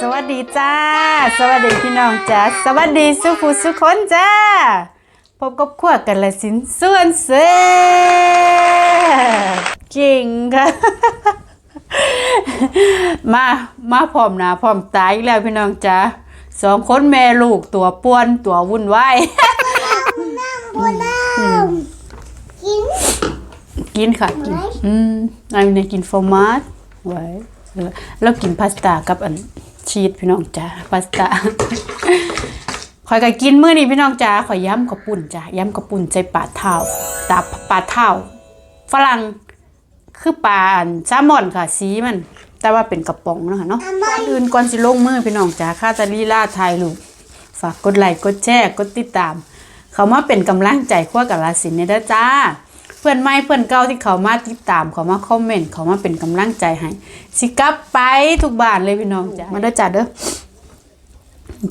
สวัสดีจ้า สวัสดีพี่น้องจ้า สวัสดีสุผู้สุคนจ้า พบกับขวกันละสินส่วนเสเก่งค่ะ มา มาพร้อมหนาพร้อมตายอีกแล้วพี่น้องจ้าสองคนแม่ลูกตัวป่วนตัววุ่นวายบัวน้ำกินกินค่ะกิน อืมอันนี้กินฟอร์มาสไว้เออแล้วกินพาสต้ากับอัน ชีสพี่น้องจ้าพาสต้าข่อยก็กินมื้อนี้พี่น้องจ้าข่อยย้ำกับปุ่นจ้าย้ำกับปุ่นใส่ปลาเท้าตาปลาเท้าฝรั่งคือปลาแซลมอนค่ะสีมัน แต่ว่าเป็นกระป๋องเนาะคะเนาะก่อนอื่นก่อนสิลงมือพี่น้องจ้าคาตาลีลาถ่ายรูปฝากกดไลค์กดแชร์กดติดตาม เขามาเป็นกำลังใจขั้วกับลาสินเนี่ยด้จ้า เพื่อนใหม่เพื่อนเก่าที่เขามาติดตามเขามาคอมเมนต์เขามาเป็นกำลังใจให้สิกลับไปทุกบ้านเลยพี่น้องจ้ามาเด้อจ้าเด้อ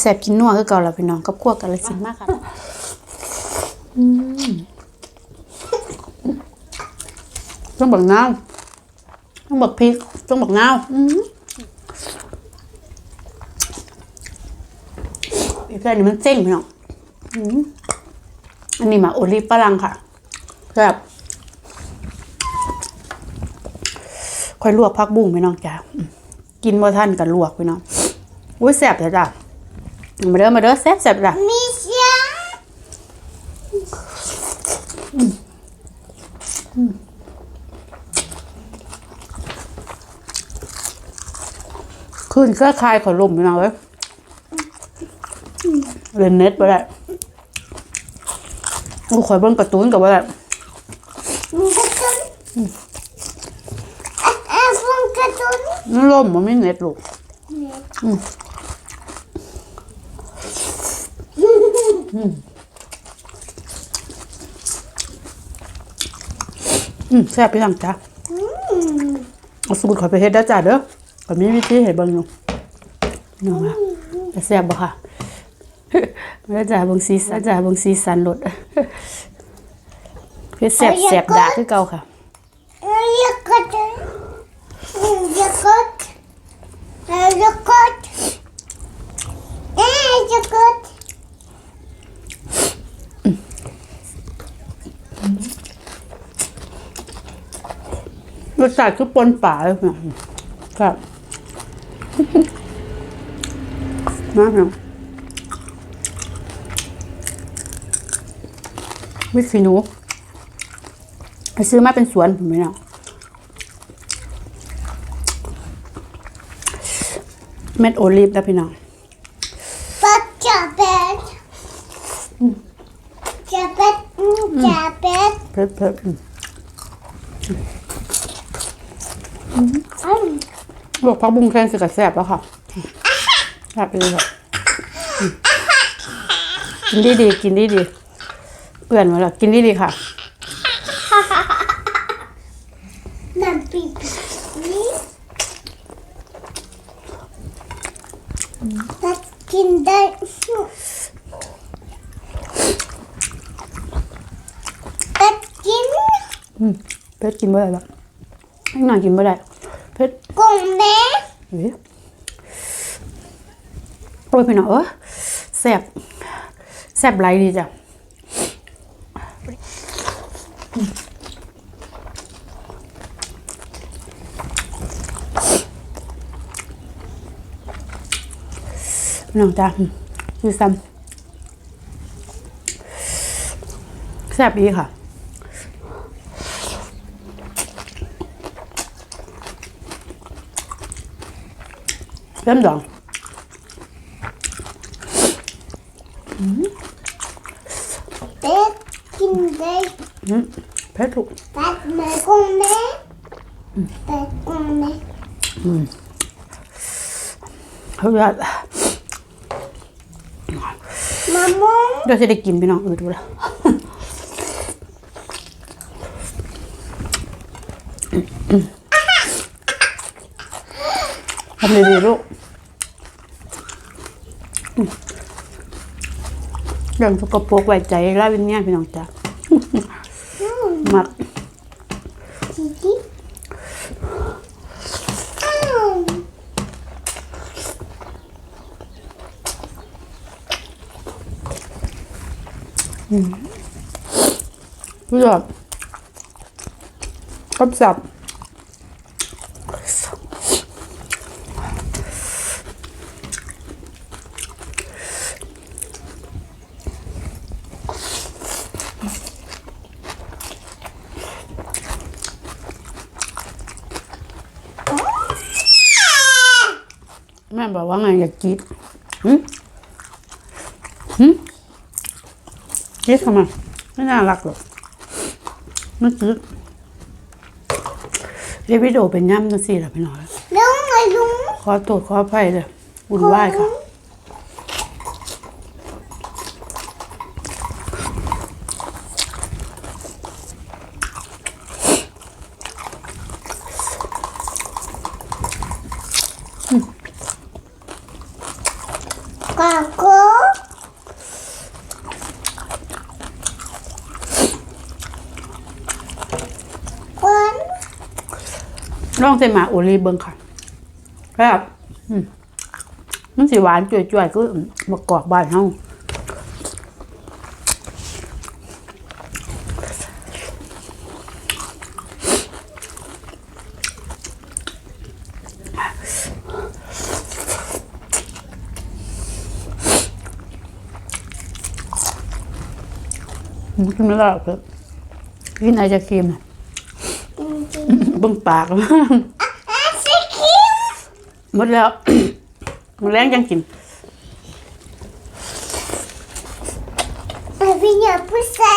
แซ่บกินนัวคือเก่าแล้วพี่น้องกับขั้วกับลาสินมากค่ะอืมต้องบักนาวต้องบักพริกต้องบักนาวอืมอีกแค่นี้มันเจ๊งพี่น้องอืมอันนี้หมาโอลิฟฝรั่งค่ะแบบ ค่อยลวกพักบุ้งไปน้องจ้ากินบ่ทันกันลวกไปน้องอุ้ยแซ่บจ้ะมาเด้อมาเด้อแซ่บแซ่บจ้ะมีเสียงขึ้นเครือคายขอลมไปน้องเว้ยเล่นเน็ตไปได้โอ้ข่อยเบิ่งการ์ตูนกับว่าได้มีกระตุ้นอะอะฟังกระตุ้น นั่น ล่มมันไม่เน็ตลูกอืมแซ่บพี่น้องจ้าเอาสูตรขอไปเฮ็ดได้จ้าเด้อก็มีวิธีให้เบิ่งอยู่น้องว่าจะแซ่บบ่ค่ะมาได้จ้าบิ่งสีสันจ้าบิ่งสีสันรสเฮ็ดแซ่บแซ่บดาคือเก่าค่ะ เอ้ยอย่ากระตุ้น เอ้ยอย่ากดเอ้ยอย่ากดเอ้ยอย่ากดรสชาติคือปนป่าเลยค่ะครับมาเนาะวิธีหนูไปซื้อมาเป็นสวนผมไม่เนาะ เม็ดโอลีฟนะพี่น้องปัดจับเป็ดจับเป็ดอืมจับเป็ดเพิ่มเพิ่มอืมอืมลวกพักบุ้งแค่สิกับแซ่บแล้วค่ะแซ่บไปเลยค่ะอืมกินดีดีๆกินดีดีๆเปื่อนมาแล้วกินดีดีๆค่ะ น้ำปีปีนี่ตัดกินได้ตัดกิน อืมเพชรกินไม่ได้แล้วให้หน่อยกินไม่ได้ เพชรกงแม่เฮ้ยโอ้ยพี่น้องเออแซ่บแซ่บไรดีจ้ะพี่น้องจ้ะอืมดูซ้ำแซ่บดีค่ะ เริ่มดองเป็ดกินได้อืมเพชรถูกตัดแม่กงแม่ตัดกงแม่เขาจะมะม่วงเดี๋ยวจะได้กินพี่น้องเออดูแลวทำดีๆลูกอืม เรื่องสกปรกไว้ใจลาวินเนี่ยพี่น้องจ้ะมักอืมเลือกกับสับ ว่าไงอยากกินหืมหืมกินทำไมไม่น่ารักหรอกมันจืดเรวิโดเป็นย่ำจังสี่แหละพี่น้อยลุงไอ้ลุงขอโทษขออภัยเลยวุ่นวายค่ะ กาโกคน ลองใส่หมาโอลีเบิงค่ะแบบมันสิหวานจ่วยๆก็มะกอกบานเฮามันกินไม่ได้หรอกครับกินไอจะครีมน่ะเบิ่งปากอาสิคิมหมดแล้วมันแรงจังกินเดี๋ยวพี่เนี่ยพี่ใส่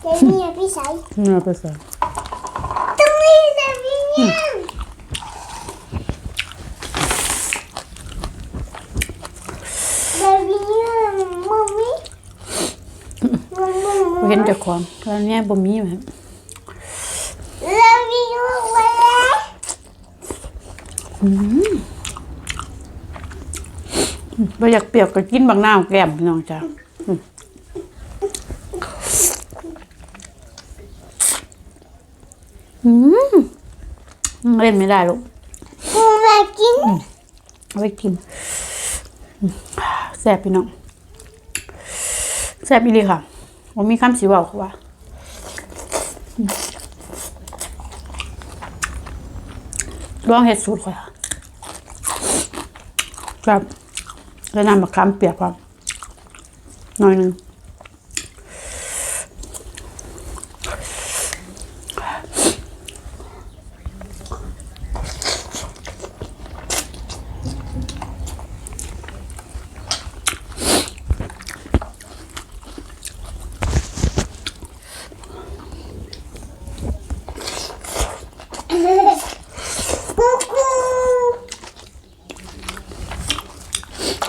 เดี๋ยวพี่เนี่ยพี่ใส่เนื้อไปใส่ตรงนี้เดี๋ยวพี่เนี่ยเดี๋ยวพี่เนี่ยมัมมี่มัมมี่บ่เห็นเจ้าของตอนนี้บ่มีแบบ เดี๋ยวพี่เนี่ยมาแล้ว บ่อยากเปรียกก็กินบางน้ำแก้มพี่น้องจ้าอืมอืมเล่นไม่ได้ลูกมากินเอาไปกินอืมแซ่บพี่น้องแซ่บอีหลีค่ะบ่มีคำสิเว้าค่ะว่าอืมลองเฮ็ดสูตรค่ะ ครับแล้วน้ำมะขามเปียกพรับหน่อยหนึง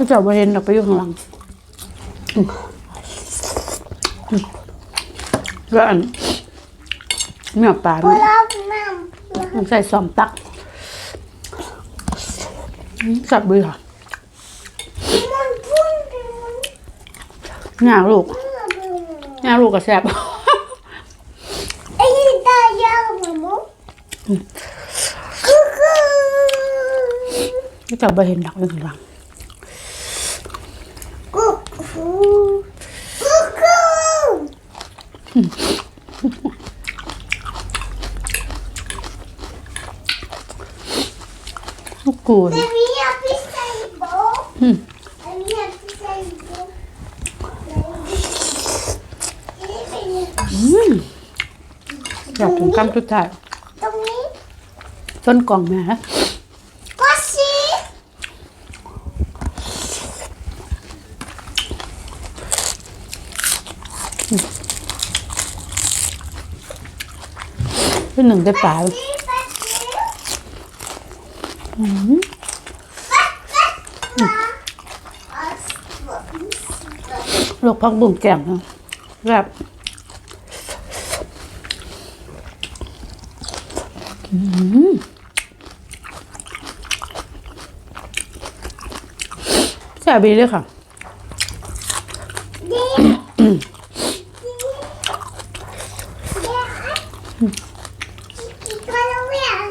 ก็จะเอาไปเห็นดอกไปอยู่ข้างหลังอืมอืมแล้วอันเนื้อปลาพวเนี่กยเราน้ำต้องใส่ซอมตักอืมสับบือค่ะมันพุ่งไปมันงาลูกเมื่อไปมันงาลูกก็แซ่บไอ้ตายาวมันมุกคือคือก็จะเอาไปเห็นดอกอยู่ข้างหลัง กูกูกู ลูกกูนแต่มีอะพี่ใส่โบอืมแต่มีอะพี่ใส่โบอยากถึงคำสุดท้ายตรงนี้ต้นกล่องแม่ก็สิเป็นหนึ่งได้ปลานี่ปัดเดี๋ยว ลูกพักบุ่มแก้มนะแบบแซ่บดีเลยค่ะอีกคนละเวียน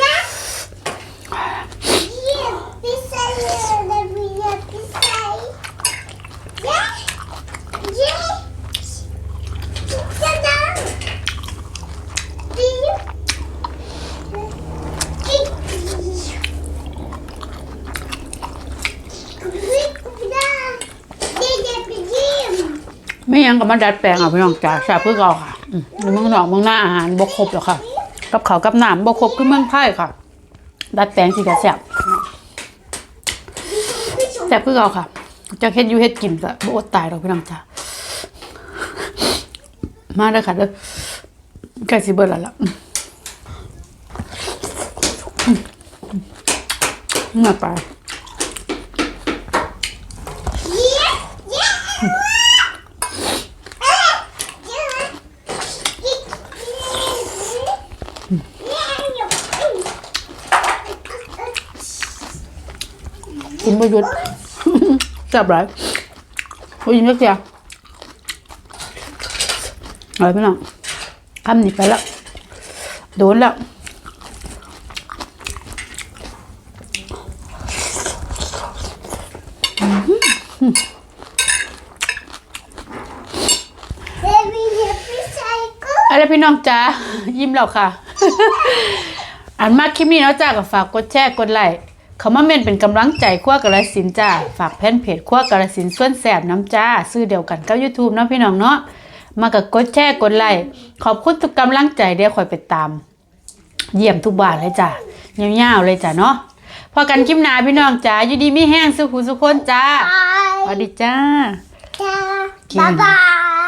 นะเยี่ยมพี่ใส่เลยแต่มีอะพี่ใส่นะ ยังก็มาดัดแปลงเอาพี่น้องจ๋าแซ่บเพื่อเราค่ะมในเมืองนอกเมืองหน้าอาหารบ่ครบหรอกค่ะ กับเขากับหน้ำบ่ครบคือเมืองไทยค่ะ ดัดแปลงสิกะแซ่บแซ่บเพื่อเราค่ะจะเฮ็ดยูเฮ็ดกินก็บ่อดตายดอกพี่น้องจ๋ามาเด้อค่ะเด้อใกล้สิเบิดแล้วล่ะอืมอืมอืมมาไป ไม่หยุดจับไรโอ้ยยิงเล็กเดียอะไรพี่น้องคำนี้ไปแล้ว โดนแล้วอะไรพี่น้องจ้ายิ้มแล้วค่ะอันมากคลิปนี้เนาะจ้าก็ฝากกดแชร์กดไลค์ เขามาเม่นเป็นกำลังใจขั้วกระสินธุ์จ้า ฝากแพนเพจขั้วกระสินธุ์ส่วนแสบน้ำจ้า ซื้อเดียวกันกับ YouTube เนาะพี่น้องเนาะ มากับกดแชร์กดไลค์ ขอบคุณทุกกำลังใจเดี๋ยวคอยไปตาม เยี่ยมทุกบ้านเลยจ้ายาวๆเลยจ้าเนาะ พอกันคลิปหน้าพี่น้องจ้า อยู่ดีไม่แห้งสุขุสุขคนจ้าสวัส Bye. ดีจ้า Bye bye.